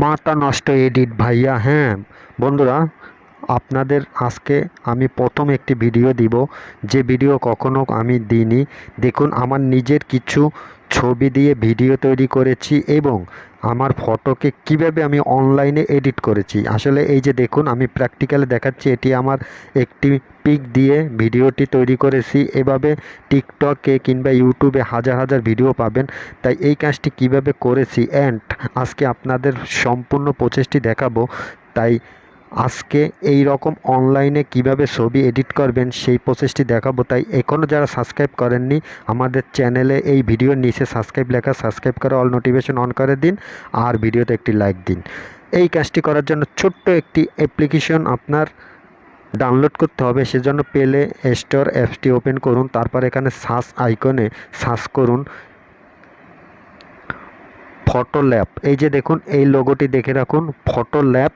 মাথা নষ্ট এডিট ভাইয়া হ্যাঁ। বন্ধুরা আপনাদের আজকে আমি প্রথম একটি ভিডিও দিব। যে ভিডিও কখনো আমি দিইনি। দেখুন, আমার নিজের কিছু ছবি দিয়ে ভিডিও তৈরি করেছি এবং আমার ফটোকে কীভাবে আমি অনলাইনে এডিট করেছি। আসলে এই যে দেখুন, আমি প্র্যাকটিক্যালে দেখাচ্ছি, এটি আমার একটি পিক দিয়ে ভিডিওটি তৈরি করেছি। এভাবে টিকটকে কিংবা ইউটিউবে হাজার হাজার ভিডিও পাবেন। তাই এই কাজটি কীভাবে করেছি? অ্যান্ড আজকে আপনাদের সম্পূর্ণ প্রচেষ্টি দেখাবো। তাই আজকে এই রকম অনলাইনে কীভাবে ছবি এডিট করবেন সেই প্রসেসটি দেখাবো। তাই এখনও যারা সাবস্ক্রাইব করেননি, আমাদের চ্যানেলে এই ভিডিওর নিচে সাবস্ক্রাইব লেখা সাবস্ক্রাইব করে অল নোটিফিকেশন অন করে দিন আর ভিডিওতে একটি লাইক দিন। এই কাজটি করার জন্য ছোট্ট একটি অ্যাপ্লিকেশন আপনার ডাউনলোড করতে হবে, সেজন্য পেলে স্টোর অ্যাপসটি ওপেন করুন, তারপর এখানে সার্চ আইকনে সার্চ করুন ফটো ল্যাব এই যে দেখুন, এই লোগোটি দেখে রাখুন ফটো ল্যাব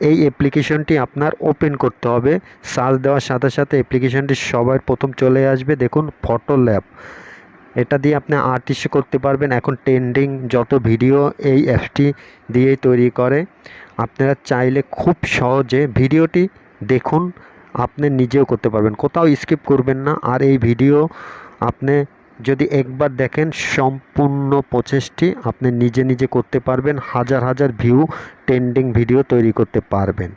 এই অ্যাপ্লিকেশনটি আপনার ওপেন করতে হবে। সার্চ দেওয়ার সাথে সাথে অ্যাপ্লিকেশনটি সবার প্রথম চলে আসবে। দেখুন ফটো ল্যাব এটা দিয়ে আপনি আর্টিস্ট করতে পারবেন। এখন ট্রেন্ডিং যত ভিডিও এই অ্যাপটি দিয়েই তৈরি করে। আপনারা চাইলে খুব সহজে ভিডিওটি দেখুন, আপনি নিজেও করতে পারবেন। কোথাও স্কিপ করবেন না। আর এই ভিডিও আপনি যদি একবার দেখেন সম্পূর্ণ প্রচেষ্টি, আপনি নিজে নিজে করতে পারবেন, হাজার হাজার ভিউ ট্রেন্ডিং ভিডিও তৈরি করতে পারবেন।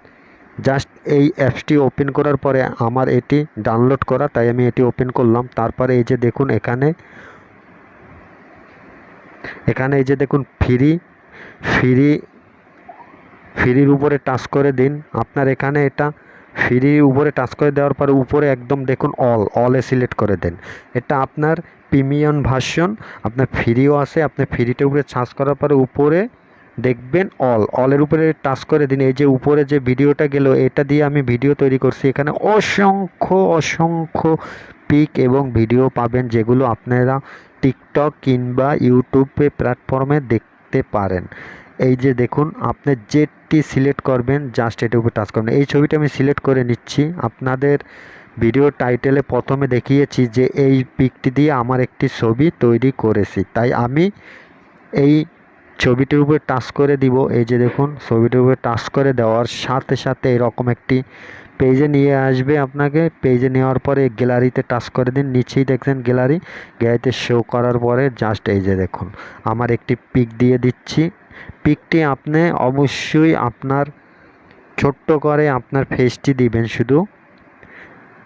জাস্ট এই অ্যাপসটি ওপেন করার পরে আমার এটি ডাউনলোড করা, তাই আমি এটি ওপেন করলাম। তারপরে এই যে দেখুন এখানে এখানে এই যে দেখুন ফ্রি ফ্রি ফ্রির উপরে টাচ করে দিন। আপনার এখানে এটা ফ্রির উপরে টাচ করে দেওয়ার পরে উপরে একদম দেখুন অল অলে সিলেক্ট করে দেন। এটা আপনার প্রিমিয়াম ভার্সন, আপনার ফ্রিও আছে, আপনি ফ্রিটার উপরে চার্জ করার পরে উপরে দেখবেন অল অলের উপরে টাচ করে দিন। এই যে উপরে যে ভিডিওটা গেল, এটা দিয়ে আমি ভিডিও তৈরি করছি। এখানে অসংখ্য অসংখ্য পিক এবং ভিডিও পাবেন, যেগুলো আপনারা টিকটক কিংবা ইউটিউবে প্ল্যাটফর্মে দেখতে পারেন। এই যে দেখুন, আপনি যেটি সিলেক্ট করবেন জাস্ট এটার উপর টাচ করবেন। এই ছবিটা আমি সিলেক্ট করে নিচ্ছি। আপনাদের ভিডিও টাইটেলে প্রথমে দেখিয়েছি যে এই পিকটি দিয়ে আমার একটি ছবি তৈরি করেছি। তাই আমি এই ছবিটির উপরে টাচ করে দিব। এই যে দেখুন, ছবিটির উপরে টাচ করে দেওয়ার সাথে সাথে এরকম একটি পেজে নিয়ে আসবে আপনাকে। পেজে নেওয়ার পরে গ্যালারিতে টাচ করে দিন। নিচেই দেখছেন গ্যালারি। গ্যালারিতে শো করার পরে জাস্ট এই যে দেখুন, আমার একটি পিক দিয়ে দিচ্ছি। পিকটি আপনি অবশ্যই আপনার ছোট্ট করে আপনার ফেসটি দিবেন শুধু।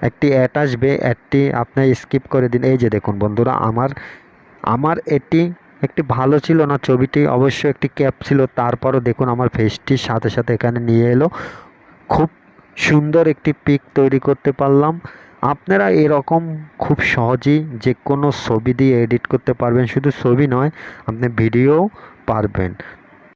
একটি অ্যাড আসবে অ্যাডটি আপনি স্কিপ করে দিন। এই যে দেখুন বন্ধুরা, আমার আমার এটি একটি ভালো ছিল না, ছবিটি অবশ্য একটি ক্যাপ ছিল। তারপরও দেখুন আমার ফেসটির সাথে সাথে এখানে নিয়ে এলো। খুব সুন্দর একটি পিক তৈরি করতে পারলাম। আপনারা এরকম খুব সহজেই যে কোনো ছবি দিয়ে এডিট করতে পারবেন। শুধু ছবি নয়, আপনি ভিডিও পারবেন।